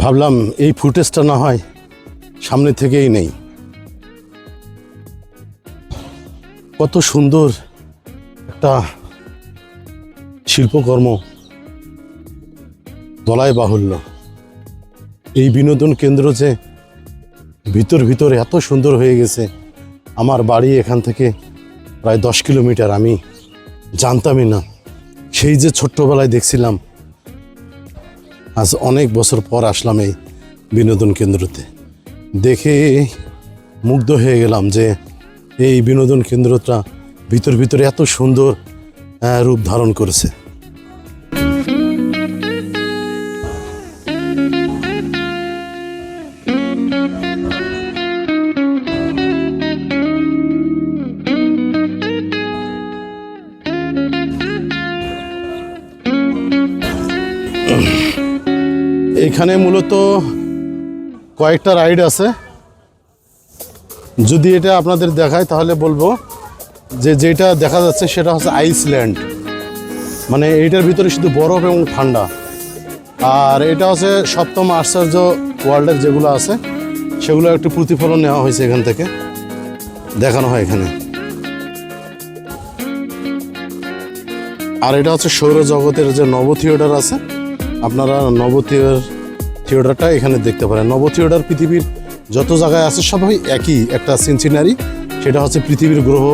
ভাবলাম এই ফুটেজটা না হয় সামনে থেকেই নেই। কত সুন্দর একটা শিল্পকর্ম বলাই বাহুল্য। এই বিনোদন কেন্দ্র যে ভিতর ভিতরে এত সুন্দর হয়ে গেছে, আমার বাড়ি এখান থেকে প্রায় দশ কিলোমিটার, আমি জানতামই না। সেই যে ছোট্টবেলায় দেখছিলাম আজ অনেক বছর পর আসলাম এই বিনোদন কেন্দ্রতে। দেখে মুগ্ধ হয়ে গেলাম যে এই বিনোদন কেন্দ্রটা ভিতর ভিতরে এত সুন্দর রূপ ধারণ করেছে। এখানে মূলত কয়েকটা রাইড আছে। যদি এটা আপনাদের দেখায় তাহলে বলব যে যেটা দেখা যাচ্ছে সেটা হচ্ছে আইসল্যান্ড। মানে এইটার ভিতরে শুধু বরফ এবং ঠান্ডা। আর এটা হচ্ছে সপ্তম আশ্চর্য ওয়ার্ল্ডের যেগুলো আছে, সেগুলো একটু প্রতিফলন নেওয়া হয়েছে এখান থেকে, দেখানো হয় এখানে। আর এটা হচ্ছে সৌরজগতের যে নব থিয়েটার আছে আপনারা নব থিয়েটার থিয়েটারটা এখানে দেখতে পারেন। নব থিয়েটার পৃথিবীর যত জায়গায় আছে সবাই একই একটা সিনসিনারি। সেটা হচ্ছে পৃথিবীর গ্রহ,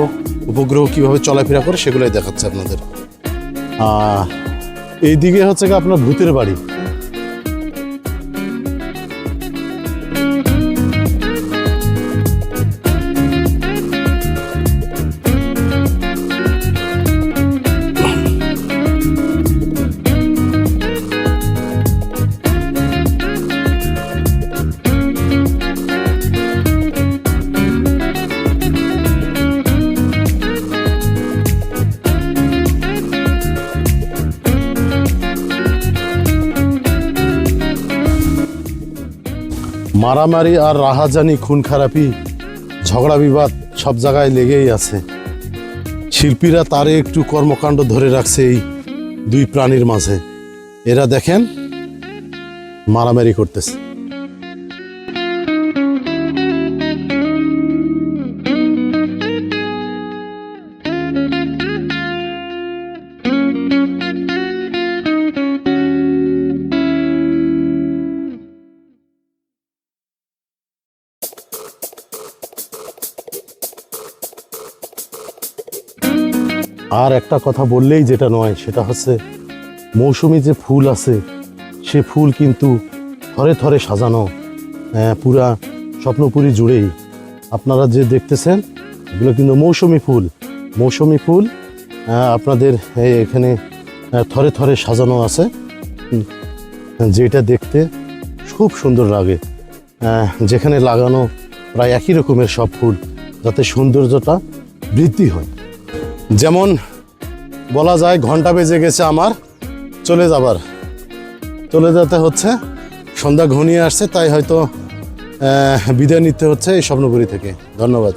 উপগ্রহ কীভাবে চলাফেরা করে সেগুলোই দেখাচ্ছে আপনাদের। এই দিকে হচ্ছে আপনার ভূতের বাড়ি। মারামারি আর রাহাজানি খুন খারাপি ঝগড়া বিবাদ সব জায়গায় লেগেই আছে। শিল্পীরা তারে একটু কর্মকাণ্ড ধরে রাখছে এই দুই প্রাণীর মাঝে। এরা দেখেন মারামারি করতেছে। আর একটা কথা বললেই যেটা নয় সেটা হচ্ছে মৌসুমি যে ফুল আছে সে ফুল কিন্তু থরে থরে সাজানো আহ, পুরা স্বপ্নপুরি জুড়েই। আপনারা যে দেখতেছেন এগুলো কিন্তু মৌসুমি ফুল। মৌসুমি ফুল আপনাদের এখানে থরে থরে সাজানো আছে। যেটা দেখতে খুব সুন্দর লাগে। যেখানে লাগানো প্রায় একই রকমের সব ফুল যাতে সৌন্দর্যটা বৃদ্ধি হয়। যেমন বলা যায় ঘণ্টা বেজে গেছে আমার চলে যাবার। চলে যেতে হচ্ছে, সন্ধ্যা ঘনিয়ে আসছে, তাই হয়তো বিদায় নিতে হচ্ছে এই স্বপ্নপুরী থেকে। ধন্যবাদ।